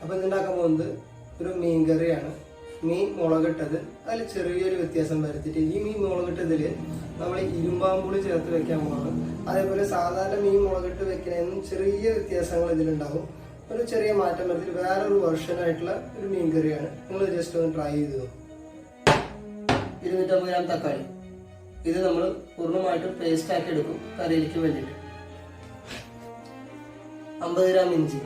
അപ്പൊ ഇതുണ്ടാക്കാൻ പോകുന്നത് ഒരു മീൻ കറിയാണ്. മീൻ മുളകിട്ടത്. അതിൽ ചെറിയൊരു വ്യത്യാസം വരുത്തിയിട്ട് ഈ മീൻ മുളകിട്ടതിൽ നമ്മൾ ഇരുമ്പാമ്പുളി ചേർത്ത് വെക്കാൻ പോകണം അതേപോലെ സാധാരണ മീൻ മുളകിട്ട് വെക്കുന്നതിനും ചെറിയ വ്യത്യാസങ്ങൾ ഇതിലുണ്ടാവും. ഒരു ചെറിയ മാറ്റം വരുത്തി വേറൊരു വെർഷൻ ആയിട്ടുള്ള ഒരു മീൻ കറിയാണ്. നിങ്ങൾ ജസ്റ്റ് ഒന്ന് ട്രൈ ചെയ്ത് ഇരുന്നൂറ്റമ്പത് ഗ്രാം തക്കാളി. ഇത് നമ്മൾ പൂർണമായിട്ട് പേസ്റ്റ് ആക്കി എടുക്കും കറിയിലേക്ക് വേണ്ടിയിട്ട്. അമ്പത് ഗ്രാം ഇഞ്ചി.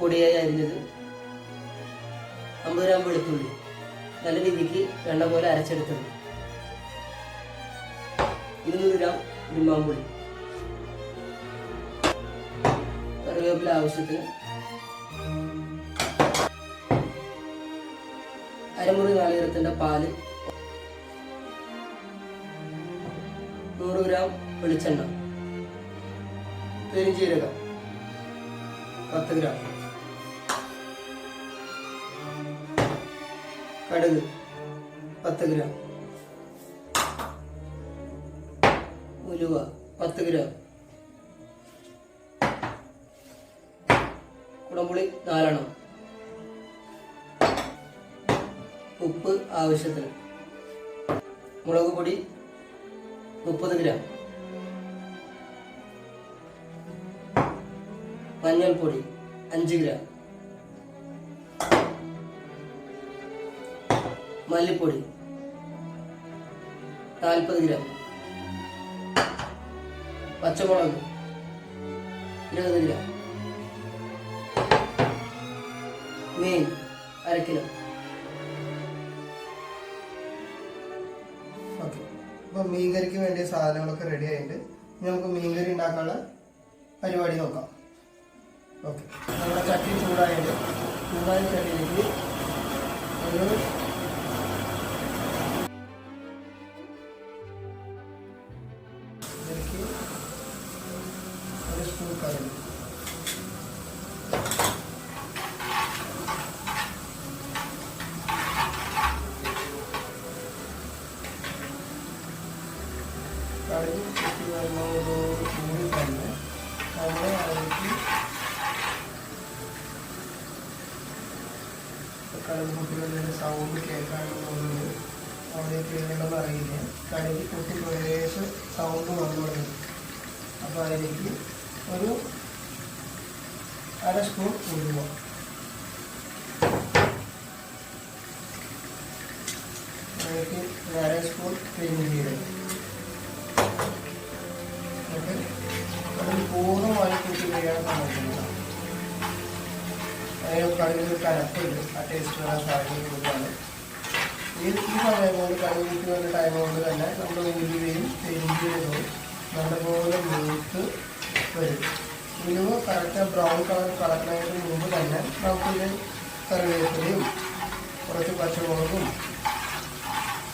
പൊടിയായി അരിഞ്ഞത് അമ്പത് ഗ്രാം വെളുത്തുള്ളി. നല്ല രീതിക്ക് എണ്ണ പോലെ അരച്ചെടുത്തത് ഇരുന്നൂറ് ഗ്രാം ഇരുമ്പാമ്പുളി കറിവേപ്പില ആവശ്യത്തിന്. അരമുറി നാളികരത്തിന്റെ പാൽ. നൂറ് ഗ്രാം വെളിച്ചെണ്ണ. പെരിഞ്ചീരകം. പത്ത് ഗ്രാം. കടുക് പത്ത് ഗ്രാം. ഉലുവ പത്ത് ഗ്രാം. കുടംപുളി നാലെണ്ണം. ഉപ്പ് ആവശ്യത്തിന്. മുളക് പൊടി മുപ്പത് ഗ്രാം. മഞ്ഞൾപ്പൊടി അഞ്ച് ഗ്രാം. മല്ലിപ്പൊടി. നാൽപ്പത് ഗ്രാം. പച്ചമുളക് ഇരുപത് ഗ്രാം. മീൻ അര കിലോ. ഓക്കെ. അപ്പോൾ മീൻകറിക്ക് വേണ്ടിയ സാധനങ്ങളൊക്കെ റെഡി ആയിട്ടുണ്ട്. ഇനി നമുക്ക് മീൻകറി ഉണ്ടാക്കാനുള്ള പരിപാടി നോക്കാം. ഓക്കെ. നമ്മുടെ ചട്ടി ചൂടായിട്ട് ചൂടായ ചട്ടിയിലേക്ക് ഒരു സൗണ്ട് കേൾക്കാണെന്ന് തോന്നുന്നത് അവിടെ കേൾക്കണമെന്ന് അറിയില്ല കടുക് പൊട്ടി കുറേശ്ശെ സൗണ്ട് വന്നു തുടങ്ങി അപ്പോൾ അതിലേക്ക് ഒരു അര സ്പൂൺ ഉലുവ അതിലേക്ക് ഒരു അര സ്പൂൺ പെരുംജീരകം അതിന് കടുകിൽ കനപ്പുണ്ട് ആ ടേസ്റ്റ് വരാൻ സാധ്യത കൂടുതലാണ് ഈ ഈ സമയം കൊണ്ട് വന്ന ടൈം കൊണ്ട് തന്നെ നമ്മുടെ ഉലുവയും പെരുംജീരകവും നല്ലപോലെ മൂത്ത് വരും. ഉലുവ കറക്റ്റ് ബ്രൗൺ കളർ കളക്കുന്നതിന് മുമ്പ് തന്നെ നമുക്കിത് കറിവേപ്പിലയും കുറച്ച് പച്ചമുളകും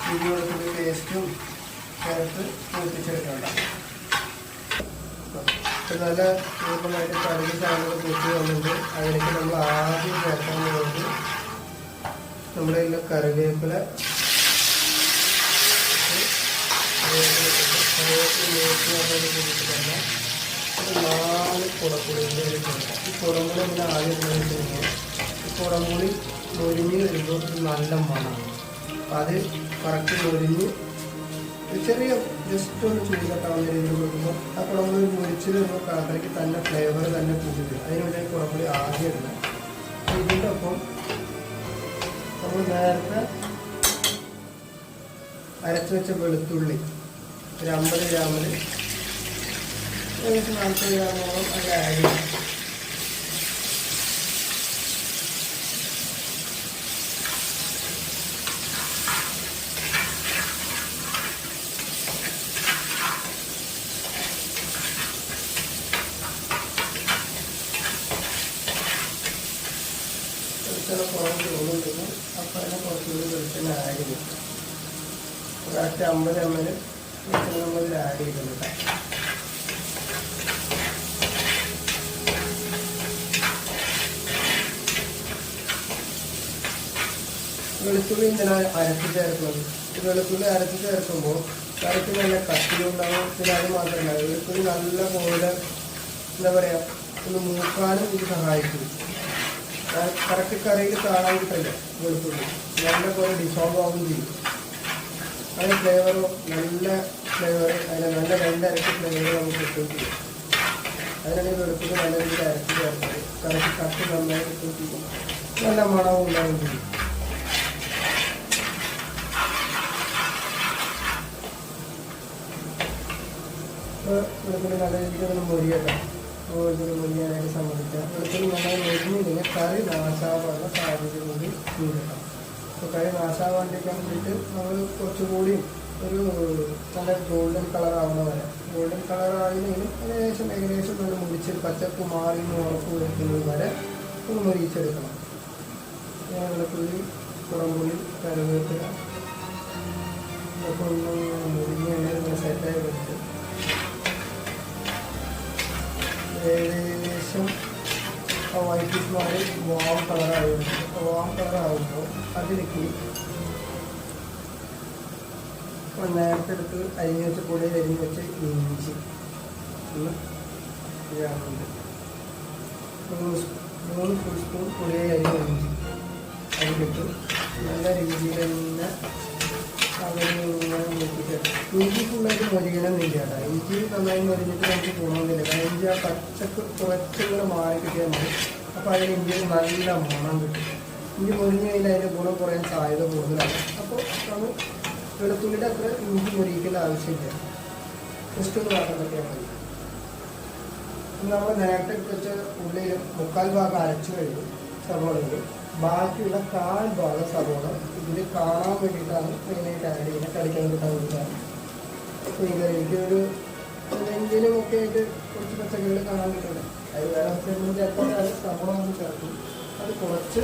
ഇഞ്ചി വെളുത്തുള്ളി പേസ്റ്റും ചേർത്ത് മൂപ്പിച്ചെടുക്കേണ്ടതാണ് ഇപ്പം നല്ല എളുപ്പമായിട്ട് കടുക് സാധനങ്ങൾ പൊട്ടി വന്നിട്ട് അതിലേക്ക് നമ്മൾ ആദ്യം ചേർക്കാൻ പോകുന്നത് നമ്മുടെ കയ്യിൽ കറിവേപ്പില. നാല് കുടപ്പുളിന്റെ ഈ കുടമ്പുളി നമ്മൾ ആദ്യം ഉപയോഗിച്ച് ഈ കുടമ്പുളി മൊരിഞ്ഞ് വരുമ്പോൾ നല്ല മണമാണ് അത് കറക്റ്റ് മൊരിഞ്ഞ് ചെറിയ ജസ്റ്റ് ഒന്ന് ചൂടിക്കട്ടാവുന്ന രീതിയിൽ കൊടുക്കുമ്പോൾ ആ കുളമ്പുളി മുരിച്ച് വരുമ്പോൾ കറിക്ക് തന്നെ ഫ്ലേവർ തന്നെ കൂട്ടിട്ട് അതിനുവേണ്ടി കുടമ്പുളി ആദ്യം അപ്പോൾ ഇതിന്റെ ഒപ്പം നമ്മൾ നേരത്തെ അരച്ചു വെച്ച വെളുത്തുള്ളി ഒരു അമ്പത് ഗ്രാമിൽ ഏകദേശം നാൽപ്പത് ഗ്രാമോളം അത് ആഡ് ചെയ്യും വെളിച്ചെണ്ണ കുറച്ച് തോന്നുന്നുണ്ടെങ്കിൽ അപ്പോൾ തന്നെ കുറച്ചുകൂടി വെളിച്ചെണ്ണ ആഡ് ചെയ്യും ഒരാഴ്ച അമ്പത് എം എൽ വെളിച്ചെണ്ണ നമ്മൾ ഇതിൽ ആഡ് ചെയ്തിട്ടുണ്ട് വെളുത്തുള്ളി ഇങ്ങനെ അരച്ച് ചേർക്കുന്നത് ഈ വെളുത്തുള്ളി അരച്ച് ചേർക്കുമ്പോൾ കറിക്ക് നല്ല കട്ടിലുണ്ടാവും പിന്നെ അത് മാത്രമല്ല വെളുത്തുള്ളി നല്ല പോലെ എന്താ പറയാ ഒന്ന് മൂക്കാനും ഇത് സഹായിക്കും. കറക്റ്റ് കറിയിൽ കാണാൻ കിട്ടില്ല വെളുത്തുള്ളി? നല്ല പോലെ ഡിസോൾവ് ആവും ചെയ്യും. അതിന് ഫ്ലേവറോ നല്ല ഫ്ലേവർ അതിന് നല്ല രണ്ടരക്ക് ഫ്ലേവർ നമുക്ക് കിട്ടുകയും ചെയ്യും അതിനാണ് വെളുത്തുള്ളി നല്ല രീതിയിൽ അരച്ച് ചേർത്തത് കറക്റ്റ് കട്ട് നന്നായി കിട്ടുകയും ചെയ്യും നല്ല മണവും ഉണ്ടാവുകയും ചെയ്യും. ഇപ്പോൾ വെളുത്തുള്ളി നല്ല രീതിയിൽ ഒന്ന് മൊരിയട്ടെ വെളുത്തുള്ളി മൊരിയാനായിട്ട് സമ്മതിക്കുക വെളുത്തുള്ളി നന്നായി മൊരിഞ്ഞില്ലെങ്കിൽ കറി നാശാവാനുള്ള സാധ്യത കൂടി കൂടണം അപ്പോൾ കറി നാശാവാണ്ടിരിക്കാൻ വേണ്ടിയിട്ട് നമ്മൾ കുറച്ചുകൂടി നല്ല ഗോൾഡൻ കളർ ആവുന്ന വരെ ഗോൾഡൻ കളർ ആയില്ലെങ്കിലും ഏകദേശം ഏകദേശം നമ്മൾ മുറിച്ച് പച്ചപ്പ് മാറി ഉറപ്പ് വരുത്തുന്നത് വരെ ഒന്ന് മുരിച്ചെടുക്കണം. വെളുത്തുള്ളി കുടംപുള്ളി കറിവേപ്പില ഇതൊക്കെ ഒന്ന് മുരിഞ്ഞ് ഇങ്ങനെ സെറ്റായി വെച്ചിട്ട് ഏകദേശം വൈറ്റ് മാറി വാം കളറായിരുന്നു വാം കളറാകുമ്പോൾ അതിലേക്ക് നേരത്തെ എടുത്ത് അരിഞ്ഞ് വെച്ച പൊടി അരിഞ്ഞ് വെച്ച് ഇഞ്ചി മൂന്ന് ഫുൾ സ്പൂൺ പൊടിയായി അരിഞ്ഞ് ഇഞ്ചി. അതിലിട്ട് നല്ല രീതിയിൽ തന്നെ അവരിങ്ങനെ നോക്കിയിട്ട് ഇഞ്ചി ഫുള്ളായിട്ട് മൊരിയണമെന്നില്ല കേട്ടോ ഇഞ്ചി നന്നായി മൊരിഞ്ഞിട്ട് നമുക്ക് ഗുണമൊന്നുമില്ല കാരണം ഇഞ്ചി ആ പച്ചക്ക് കുറച്ചുകൂടെ മാറി കിട്ടിയാൽ മതി അപ്പോൾ അതിന് ഇഞ്ചിയിൽ നല്ല മണം കിട്ടും. ഇഞ്ചി മൊരിഞ്ഞ് കഴിഞ്ഞാൽ അതിന്റെ ഗുണം കുറയാൻ സാധ്യത കൂടുതലാണ് അപ്പോൾ നമ്മൾ വെളുത്തുള്ളിയുടെ അത്ര ഇഞ്ചി മുരിയിക്കേണ്ട ആവശ്യമില്ല. ജസ്റ്റ് ഒന്ന് മാത്രം മതി നമ്മൾ നേരത്തെ വെച്ച ഉള്ളിൽ മുക്കാൽ ഭാഗം അരച്ചു കഴിഞ്ഞു. സവോളയിൽ ബാക്കിയുള്ള കാൽ ഭാഗം സവോള ഇതിൽ കാണാൻ വേണ്ടിയിട്ടാണ് മെയിനായിട്ട് ആഡ് ചെയ്യുന്നത് കടിക്കാൻ കിട്ടാൻ വേണ്ടിയിട്ടാണ് എനിക്കൊരു എന്തെങ്കിലും ഒക്കെ ആയിട്ട് കുറച്ച് പച്ചക്കറികൾ കാണാൻ കിട്ടില്ല അത് വേറെ നമ്മൾ ചിലപ്പോൾ അത് സവോള നമ്മൾ ചേർക്കും. അത് കുറച്ച്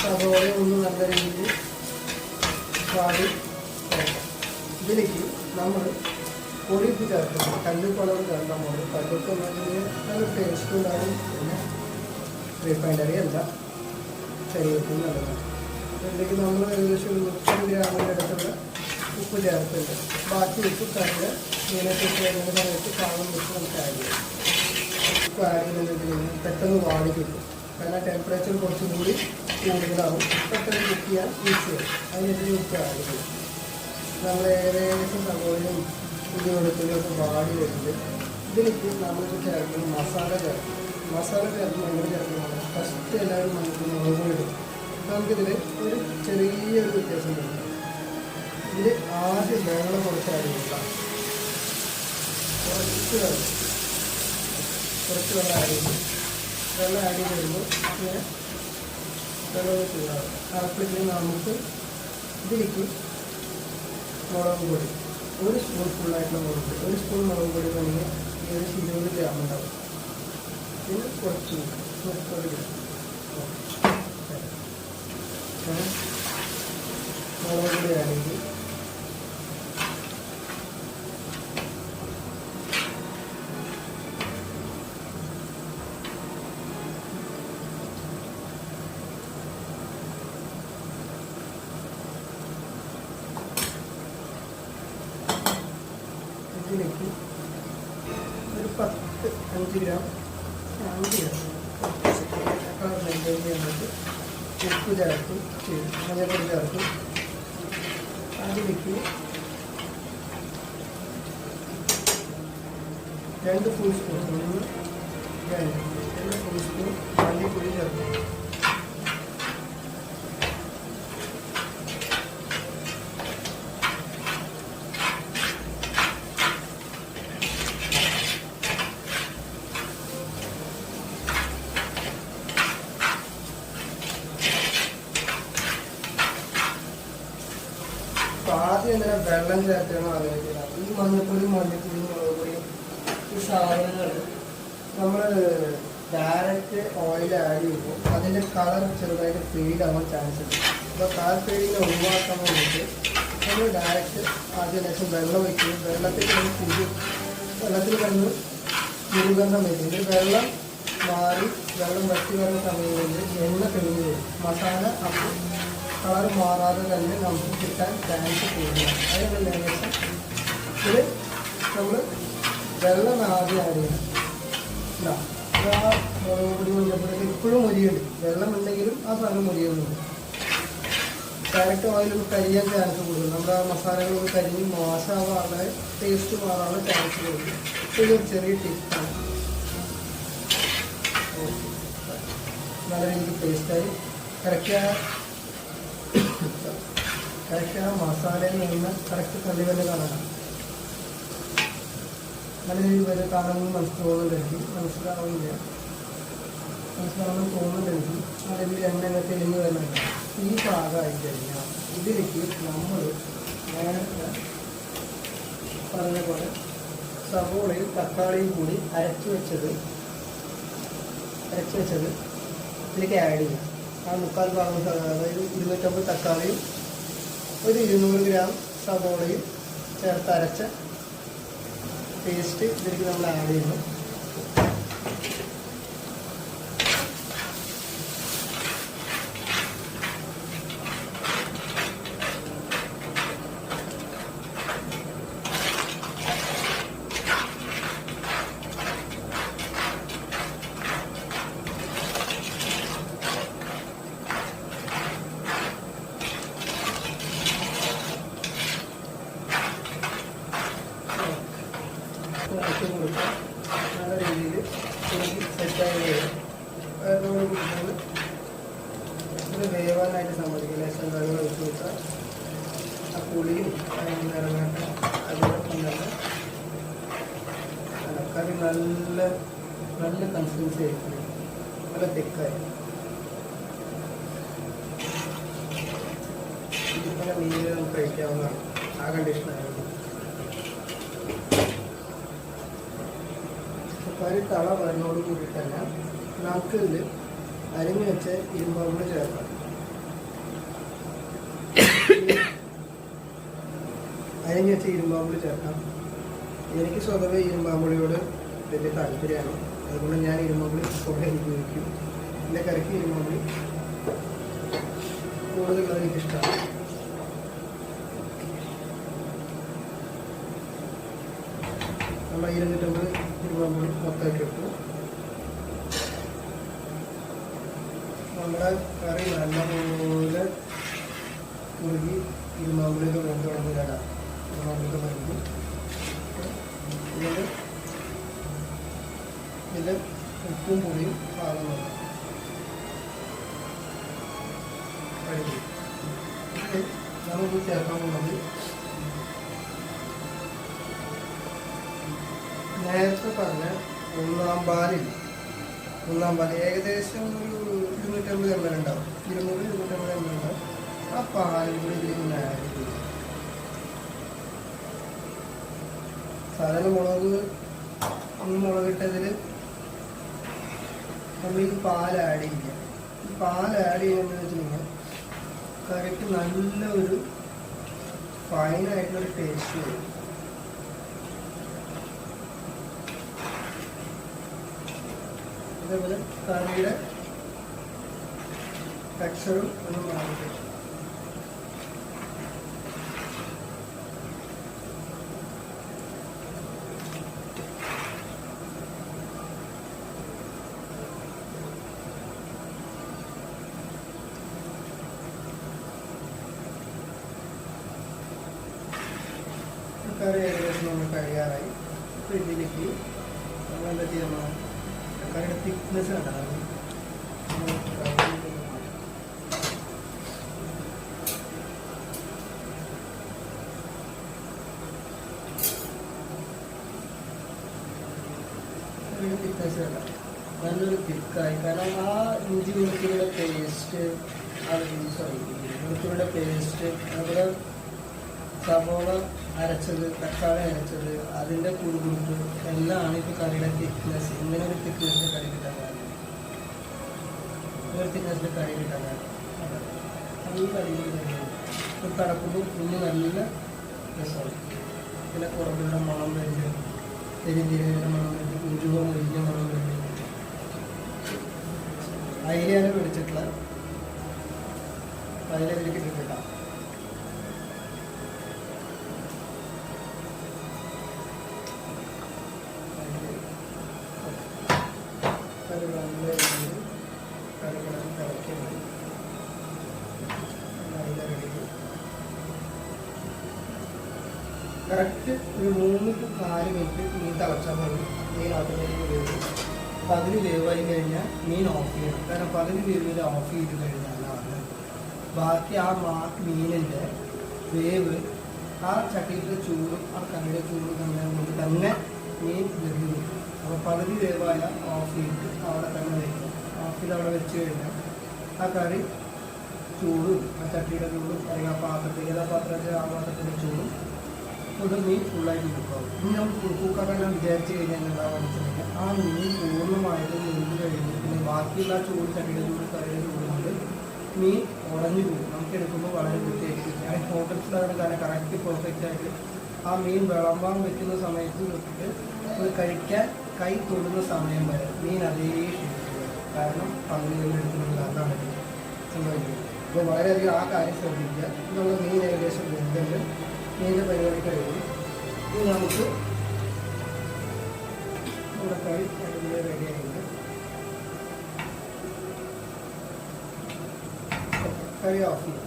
സവോളയെ ഒന്ന് നല്ല രീതിയിൽ പാടി ഇതിലേക്ക് നമ്മൾ പൊടിയിട്ട് ചേർക്കണം കല്ലുപ്പളവ് ചേർക്കാൻ പോകുന്നത് കല്ലുപ്പ് നല്ല ടേസ്റ്റ് ഉണ്ടാകും പിന്നെ റീഫൈൻഡറി അല്ല. ശരീരത്തിന് നല്ലതാണ്. ഇതിലേക്ക് നമ്മൾ ഏകദേശം മുപ്പത് ഗ്രാമിന്റെ അടുത്തുള്ള ഉപ്പ് ചേർത്തുണ്ട് ബാക്കി ഉപ്പ് കല്ല് മീനൊക്കെ ചേരുന്ന സമയത്ത് പാകം വെച്ച് നമുക്ക് ആഡ് ചെയ്യാം. ഉപ്പ് ആഡ് ചെയ്യുന്നതിന് പെട്ടെന്ന് വാടി കിട്ടും. കാരണം ടെമ്പറേച്ചർ കുറച്ചും കൂടി കൂടുതലാവും. പെട്ടെന്ന് കുക്ക് ചെയ്യാൻ ഈസിയാവും അതിനൊരു ഉപ്പ് ആഡ് ചെയ്യും. നമ്മൾ ഏകദേശം സവോളയും വെളുത്തുള്ളിയും ഒക്കെ വാടി വരുന്നത്. ഇതിലേക്ക് നമ്മൾ ചേർക്കുന്ന മസാല ചേർക്കും മസാല ചേർക്കുമ്പോൾ എങ്ങനെ ചേർക്കുന്നത് ഫസ്റ്റ് എല്ലാവരും നമുക്ക് മുളക് പൊടി നമുക്കിതിൽ ഒരു ചെറിയൊരു വ്യത്യാസം വരുന്നത് ഇതിൽ ആദ്യം വെള്ളം കുറച്ച് ആഡ് കുറച്ച് വെള്ളം. കുറച്ച് വെള്ളം ആഡ് വെള്ളം ആഡ് വരുമ്പോൾ ഇങ്ങനെ വെള്ളം ചൂടാകും അപ്പോഴത്തേക്കും നമുക്ക് ഇതിലേക്ക് മുളക് പൊടി ഒരു സ്പൂൺ ഫുള്ളായിട്ടുള്ള മുളക് ഒരു സ്പൂൺ മുളക് പൊടി വേണമെങ്കിൽ ഏകദേശം ഇരുപത് ഗ്രാം ഉണ്ടാവും. പിന്നെ കുറച്ച് മുപ്പത് ഗ്രാം? മുളക് പൊടി ആണെങ്കിൽ ഇതിലേക്ക് ഒരു പത്ത് അഞ്ച് ഗ്രാം അഞ്ച് ഗ്രാം കളർ ഉപ്പ് ചേർക്കും മഞ്ഞപ്പൊടി ചേർക്കും. അതിലേക്ക് രണ്ട് ഫുൾ സ്പൂൺ രണ്ട് രണ്ട് ഫുൾ സ്പൂൺ മല്ലിപ്പൊടി ചേർക്കും. അപ്പൊ എന്തിനാ വെള്ളം ചേർക്കണം ആലോചിക്കുന്നത് ഈ മഞ്ഞപ്പൊടി മഞ്ഞപ്പൊടി മുളക് പൊടിയും ഈ സാധനങ്ങൾ നമ്മൾ ഡയറക്റ്റ് ഓയിൽ ആഡ് ചെയ്യുമ്പോൾ അതിന്റെ കളർ ചെറുതായിട്ട് ഫെയ്ഡ് ആവാൻ ചാൻസ് ഉണ്ട്. അപ്പോൾ കളർ ഫെയ്ഡിനെ ഒഴിവാക്കാൻ വേണ്ടിയിട്ട് നമ്മൾ ഡയറക്റ്റ് ആദ്യം ലേശം വെള്ളം വയ്ക്കും വെള്ളത്തിൽ നമ്മൾ കുരു വെള്ളത്തിൽ കണ്ട് ദുർഗന്ധം വരും വെള്ളം മാറി വെള്ളം വറ്റി വരുന്ന സമയങ്ങളിൽ എണ്ണ തെളിഞ്ഞ് വരും. മസാല അപ്പോൾ കളർ മാറാതെ തന്നെ നമുക്ക് കിട്ടാൻ ചാൻസ് കൂടുതലാണ് അതിനുള്ള ഏകദേശം ഇത് നമ്മൾ വെള്ളം ആദ്യം ഇത് ആ മുളക് പൊടി മഞ്ഞപ്പൊടിയൊക്കെ ഇപ്പോഴും മുരിയുണ്ട്. വെള്ളം ഉണ്ടെങ്കിലും ആ സാധനം മുരിയുന്നുണ്ട്. ഡയറക്റ്റ് ഓയിൽ കരിയാൻ ചാൻസ് കൂടുതൽ നമ്മുടെ ആ മസാലകളൊക്കെ കരിഞ്ഞ് മോശമാവാനുള്ള ടേസ്റ്റ് മാറാനുള്ള ചാൻസ് കൂടുതൽ ഇതൊരു ചെറിയ ടിപ്പാണ് നല്ല രീതിക്ക് ടേസ്റ്റായി കറക്റ്റ് കറക്റ്റ് ആ മസാലയിൽ നിന്ന് കറക്റ്റ് കള്ളി വല്ല കാണണം നല്ല രീതിയിൽ വരെ കാണുമ്പോൾ മനസ്സിലാവുന്നുണ്ട് എനിക്ക് മനസ്സിലാവുന്നില്ല മനസ്സിലാവുന്ന തോന്നുന്നുണ്ട് എനിക്ക് നല്ല രീതിയിൽ എണ്ണ തെളിഞ്ഞ് വരുന്നുണ്ട് ഈ പാകമായി കഴിഞ്ഞാൽ ഇതിലേക്ക് നമ്മൾ നേരത്തെ പറഞ്ഞ പോലെ സവോളയും തക്കാളിയും കൂടി അരച്ചു വെച്ചത് അരച്ചു വെച്ചത് ഇതിലേക്ക് ആഡ് ചെയ്യാം. ആ മുക്കാൽ ഭാഗം അതായത് ഇരുന്നൂറ്റമ്പത് തക്കാളിയും ഒരു ഇരുന്നൂറ് ഗ്രാം സവോളയും ചേർത്ത് അരച്ച പേസ്റ്റ് ഇതിലേക്ക് നമ്മൾ ആഡ് ചെയ്യുന്നു. തന്നെ നല്ല നല്ല കൺസിസ്റ്റൻസി ആയിരിക്കും. നല്ല തിക്കായി പല മീനുകൾ നമുക്ക് കഴിക്കാവുന്നതാണ്. ആ കണ്ടീഷനായിരുന്നു കറി തള വരുന്നതോട് കൂടി തന്നെ നാക്കിൽ അരിഞ്ഞു വെച്ച് ഇരുമ്പാമ്പുളി ചേർക്കാം അരിഞ്ഞു വെച്ച ഇരുമ്പാമ്പുളി ചേർക്കാം. എനിക്ക് സ്വതവേ ഇരുമ്പാമ്പുളിയോട് വലിയ താല്പര്യമാണ്. അതുകൊണ്ട് ഞാൻ ഇരുമ്പാമ്പുളി കുറേ ഉപയോഗിക്കും എന്റെ കറിക്ക് ഇരുമ്പാമ്പുളി കൂടുതലുള്ളത് എനിക്കിഷ്ടമാണ് നമ്മൾ ഇരുന്നൂറ്റമ്പത് ഇരുമ്പാമ്പുളി മൊത്തമായിട്ട് ഇട്ടു നമ്മുടെ കറി നല്ലപോലെ കുറുകി ഇരുമാമ്പുളിയൊക്കെ വെന്ത് തുടങ്ങിയാണ് ഇതിൽ ഉപ്പും പൊടിയും പാകം നോക്കാം നമുക്ക് ചേർക്കാൻ നേരത്തെ പറഞ്ഞ ഒന്നാം പാലിൽ ഒന്നാം പാൽ ഏകദേശം ഒരു ഇരുന്നൂറ്റമ്പത് എം എൽ ഉണ്ടാവും ഇരുന്നൂറ് ഇരുന്നൂറ്റമ്പത് എം എൽ ഉണ്ടാവും ആ പാലിൽ കൂടി ഇതിൽ ചെയ്യും സാധാരണ മുളക് ഒന്ന് മുളകിട്ടതിൽ നമ്മൾ ഈ പാൽ ആഡ് ചെയ്യുക. ഈ പാൽ ആഡ് ചെയ്യുന്നതെന്ന് വെച്ച് കഴിഞ്ഞാൽ കറിക്ക് നല്ല ഒരു ഫൈനായിട്ടുള്ളൊരു ടേസ്റ്റ് വരും. അതേപോലെ കറിയുടെ ടെക്സ്ചറും ഒന്ന് മാറിയിട്ട് കറി ഏകദേശം നമ്മൾ കഴിയാറായി അപ്പോൾ ഇതിലേക്ക് നമ്മൾ എന്താ ചെയ്യുക കറിയുടെ തിക്നെസ് കണ്ടാണ് കണ്ട നല്ലൊരു തിക്കായി. കാരണം ആ ഇഞ്ചി വെളുത്തുള്ളിയുടെ പേസ്റ്റ് ആ സോറി വെളുത്തുള്ളിയുടെ പേസ്റ്റ് നമ്മുടെ സവോള അരച്ചത് തക്കാളി അരച്ചത് അതിന്റെ കുറുകുറുപ്പ് എല്ലാമാണ് ഇപ്പോൾ കറിയുടെ തിക്നെസ് ഇങ്ങനെ ഒരു തിക്നെസ്സിൽ കറി കിട്ടാൻ കാരണം. ഒരു തിക്നെസ്സിൽ കറി കിട്ടാൻ കാരണം. നല്ല കറിയിൽ ഇപ്പോൾ കടക്കുമ്പോൾ കുഞ്ഞ് നല്ല രസമാണ് പിന്നെ കുറവുള്ള മണം വരുന്നത് പെരിഞ്ചീരകയുടെ മണം വരുന്നത് ഉരുവ മുരിഞ്ഞ മണം വരുന്നത് അയിലാണ് പിടിച്ചിട്ടുള്ളത്. അയില മീനിന്റെ വേവ് ആ ചട്ടിയിലെ ചൂടും ആ കറിയുടെ ചൂടും തന്നെ കൊണ്ട് തന്നെ മീൻ നിൽക്കും അപ്പോൾ പകുതി വേവായ ഓഫ് ചെയ്തിട്ട് അവിടെ തന്നെ വയ്ക്കും ഓഫ് അവിടെ വെച്ച് കഴിഞ്ഞാൽ ആ കറി ചൂടും ആ ചട്ടിയുടെ ചൂടും അല്ലെങ്കിൽ ആ പാത്രത്തിൽ ഏതാ പാത്രത്തിൽ ആ പാത്രത്തിന്റെ ചൂടും കൊണ്ട് മീൻ ഫുള്ളായിട്ട് കുക്കാവും ഇനി നമുക്ക് കുക്കാക്കാൻ വിചാരിച്ച് കഴിഞ്ഞാൽ എന്താണെന്ന് വെച്ച് കഴിഞ്ഞാൽ ആ മീൻ നീന്തി കഴിഞ്ഞ് പിന്നെ ബാക്കിയുള്ള ചൂട് ചട്ടിയുടെ ചൂട് കറിയുടെ ചൂട് മീൻ ഉടഞ്ഞു പോകും. നമുക്ക് എടുക്കുമ്പോൾ വളരെ വൃത്തിയായിരിക്കും. ഞാൻ ഹോട്ടൽസിലാണ് കാരണം കറക്റ്റ് പെർഫെക്റ്റ് ആയിട്ട് ആ മീൻ വിളമ്പാൻ വെക്കുന്ന സമയത്ത് തൊട്ടിട്ട് അത് കഴിക്കാൻ കൈ തൊടുന്ന സമയം വരെ മീൻ അതേ ഷേപ്പിൽ കാരണം പകുതി എടുക്കുന്നത് അതാണ് സംഭവിക്കുന്നത്. അപ്പോൾ വളരെയധികം ആ കാര്യം ശ്രദ്ധിക്കുക. നമ്മൾ മീൻ ഏകദേശം വെന്തൽ മീനിന്റെ പരിപാടി കഴിഞ്ഞു. ഇനി നമുക്ക് നമ്മുടെ കറി അടിപൊളി കറി ഓഫ് ചെയ്യും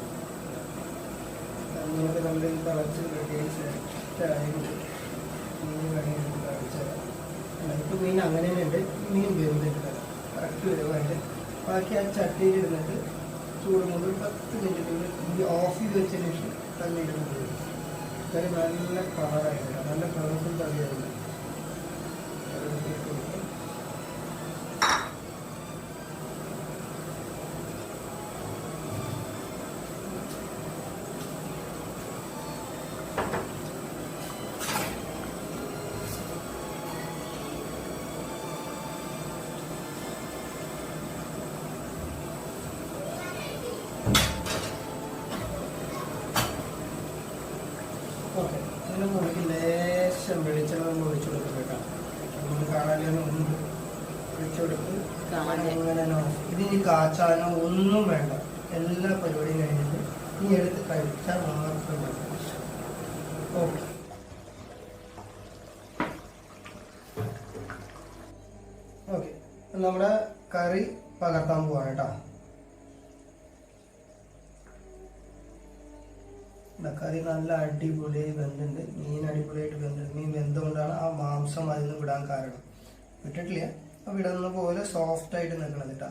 നമുക്ക് നമ്മൾ ഈ തിളച്ച് സെറ്റായിട്ട് മീൻ അങ്ങനെ തന്നെ ഉണ്ട് മീൻ വരുന്നുണ്ട്. കറക്റ്റ് വരുവായിട്ട്. ബാക്കി ആ ചട്ടിയിൽ ഇരുന്നിട്ട് ചൂട് മുതൽ പത്ത് മിനിറ്റ് ഈ ഓഫ് ചെയ്ത് വെച്ചതിന് ശേഷം തന്നെ ഇരുന്നത് കറി നല്ല കളറായിട്ടുണ്ട് നല്ല കളർഫുൾ കറിയായിരുന്നു ഓക്കെ ഇതിന് മുകളിൽ ലേശം വെളിച്ചെണ്ണ നമ്മൾ ഒഴിച്ചു കൊടുക്കും കേട്ടോ നമ്മൾ കാണാനൊന്നും ഉണ്ട് ഒഴിച്ചു കൊടുത്ത് അങ്ങനെ ഇതിന് കാച്ചാനോ ഒന്നും വേണ്ട. എല്ലാ പരിപാടിയും കഴിഞ്ഞിട്ട് ഈ എടുത്ത് കഴിച്ചാൽ മാത്രം മതി. ഓക്കെ. നമ്മുടെ കറി പകർത്താൻ പോവാ കേട്ടോ. കറി നല്ല അടിപൊളിയായി വെന്തുണ്ട്. മീൻ അടിപൊളിയായിട്ട് വെന്തുണ്ട്. മീൻ വെന്തുകൊണ്ടാണ് ആ മാംസം അതിൽ നിന്ന് വിടാൻ കാരണം. വിട്ടിട്ടില്ല. ആ ഇടുന്ന പോലെ സോഫ്റ്റ് ആയിട്ട് നിൽക്കണം കേട്ടാ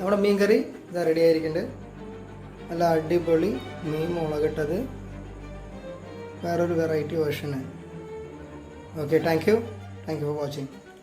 നമ്മുടെ മീൻ കറി ഇതാ റെഡി ആയിരിക്കുന്നുണ്ട് നല്ല അടിപൊളി മീൻ മുളകിട്ടത്. വേറൊരു variety വേർഷന് okay thank you thank you for watching